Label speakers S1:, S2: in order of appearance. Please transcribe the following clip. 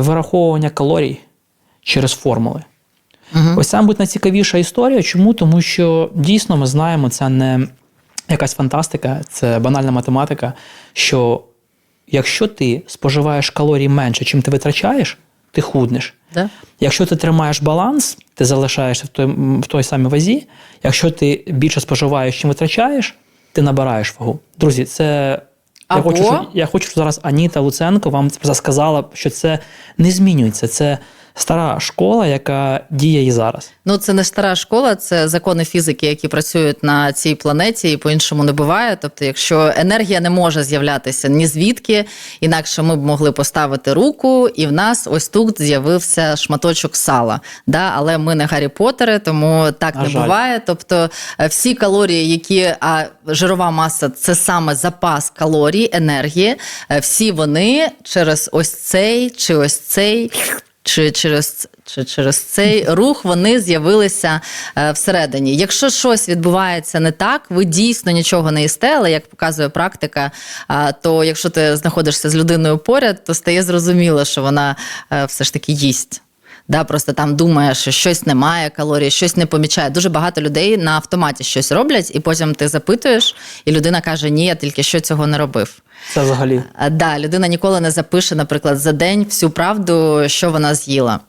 S1: вираховування калорій через формули. Ось це, мабуть, найцікавіша історія. Чому? Тому що дійсно ми знаємо, це не якась фантастика, це банальна математика. Що якщо ти споживаєш калорій менше, чим ти витрачаєш, ти худнеш.
S2: Да?
S1: Якщо ти тримаєш баланс, ти залишаєшся в той, в той самій вазі. Якщо ти більше споживаєш, чим витрачаєш, ти набираєш вагу. Друзі, це я хочу, щоб, я хочу, щоб зараз Аніта Луценко вам це сказала, що це не змінюється. Це стара школа, яка діє і зараз.
S2: Ну, це не стара школа, це закони фізики, які працюють на цій планеті, і по-іншому не буває. Тобто, якщо енергія не може з'являтися ні звідки, інакше ми б могли поставити руку, і в нас ось тут з'явився шматочок сала. Да? Але ми не Гаррі Поттери, тому так
S1: На
S2: не
S1: жаль.
S2: буває. Тобто, е, всі калорії, які а жирова маса це саме запас калорій, енергії, е, всі вони через ось цей чи ось цей чи через, чи через цей рух вони з'явилися е, всередині. Якщо щось відбувається не так, ви дійсно нічого не їсте, але як показує практика, е, то якщо ти знаходишся з людиною поряд, то стає зрозуміло, що вона е, все ж таки їсть. Да, просто там думає, що щось немає калорій, щось не помічає. Дуже багато людей на автоматі щось роблять, і потім ти запитуєш, і людина каже: Ні, я тільки що цього не робив.
S1: Це взагалі.
S2: Да, людина ніколи не запише, наприклад, за день всю правду, що вона з'їла.